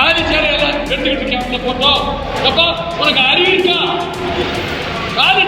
காலி சேலை எல்லாம் எடுத்துக்கிட்டு கேம்ப்ல போட்டோம் அப்பா உனக்கு அறிவு இருக்கா காலி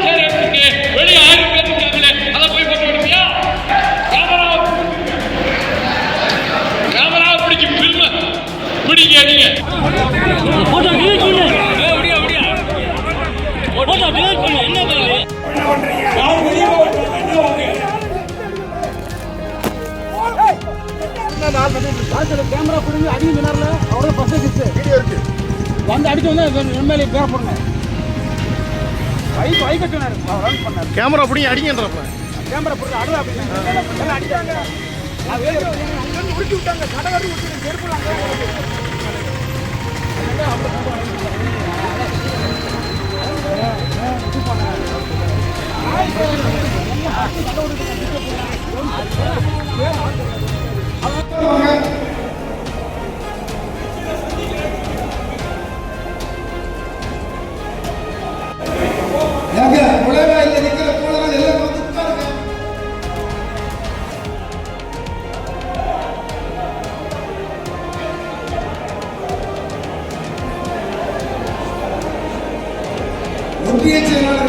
கேமரா பிடிங்கி அடிக்க மினார்ல அவ்வளோ வச்சு வீடியோ இருக்கு. வந்து அடிச்சு வந்து எம்எல்ஏ பேர போடுங்க பைக் பைக் கட்டினாரு. பண்ணாரு. கேமரா பிடிங்க அடிங்கன்றப்ப கேமரா பிடிச்சி அடுவா அப்படின்னு அடிச்சாங்க. அங்கிருந்து உருட்டி விட்டாங்க. கடகாடி உருட்டி செருப்பு எங்க நுழைவாயில ஒன்றிய செயலாளர்கள்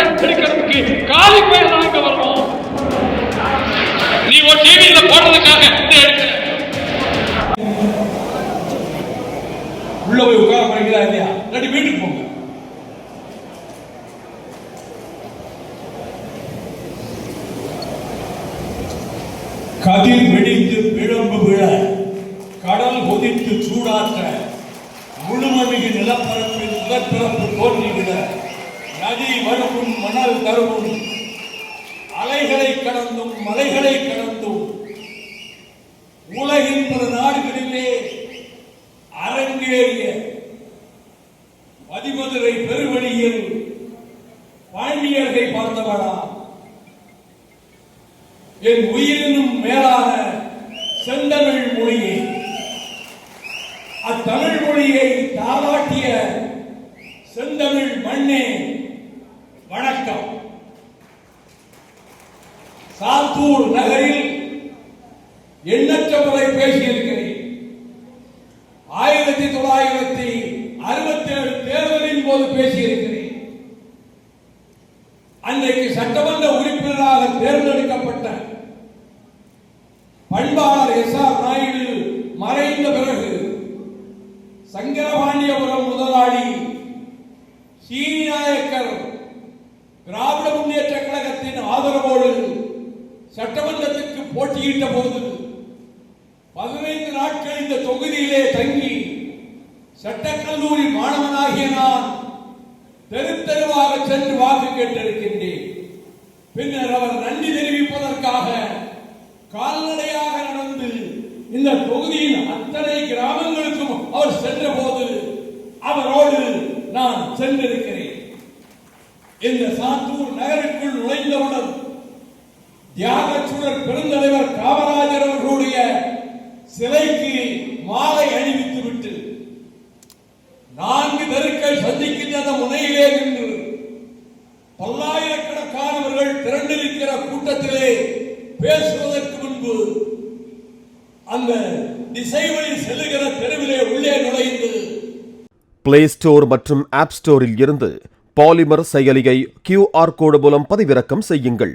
எடுக்கிறதுக்கு காலி பேர் தான் இங்க வரணும் நீ ஒரு டிவியில போடுறதுக்காக உள்ள போய் உட்கார போறீங்களா இல்லையா? இல்லாட்டி வீட்டுக்கு போங்க. கதிர் வெடித்து பிழம்பு விழ கடல் கொதித்து சூடாற்ற முழுமமிகு நிலப்பரப்பில் உடற்பிறப்பு தோன்றிவிட நதி வழுவும் மணல் தருவும் அலைகளை கடந்தும் மலைகளை கடந்தும் உலகின் பல நாடுகளிலே அரங்கேறிய மதிமதுரை பெருவழியில் பாண்டியர்களை பார்த்தவளா? என் உயிரினும் மேலான செந்தமிழ் மொழியை. சாத்தூர் நகரில் எண்ணற்ற முறை பேசியிருக்கிறேன். ஆயிரத்தி தொள்ளாயிரத்தி அறுபத்தி ஏழு தேர்தலின் போது பேசியிருக்கிறேன். அன்றைக்கு சட்டமன்ற உறுப்பினராக தேர்ந்தெடுக்கப்பட்ட பண்பாளர் எஸ் ஆர் நாயுடு மறைந்த பிறகு சங்கரபாண்டியபுரம் முதலாளி சீனிநாயக்கர் திராவிட முன்னேற்ற கழகத்தின் ஆதரவோடு சட்டமன்றத்திற்கு போட்டியிட்ட போது பதினைந்து நாட்கள் இந்த தொகுதியிலே தங்கி சட்டக்கல்லூரி மாணவனாகிய நான் தெரு தெருவாக சென்று வாக்கு கேட்டிருக்கின்றேன். பின்னர் அவர் நன்றி தெரிவிப்பதற்காக கால்நடையாக நடந்து இந்த தொகுதியின் அத்தனை கிராம அவர் சென்ற போது அவரோடு நான் சென்றிருக்கிறேன் இந்த சாத்தூர் நகருக்குள் நுழைந்தவுடன் தியாகச்சூழல் பெருந்தலைவர் காமராஜர் அவர்களுடைய சிலைக்கு மாலை அணிவித்து விட்டு நான்கு தெருக்கள் சந்திக்கின்ற அந்த முனையிலே நின்று பல்லாயிரக்கணக்கானவர்கள் திரண்டிருக்கிற கூட்டத்திலே பேசுவதற்கு முன்பு அந்த திசை வழி செல்லுகிற தெருவிலே உள்ளே நுழைந்து பிளே ஸ்டோர் மற்றும் ஆப் ஸ்டோரில் இருந்து பாலிமர் செயலியை கியூஆர் கோடு மூலம் பதிவிறக்கம் செய்யுங்கள்.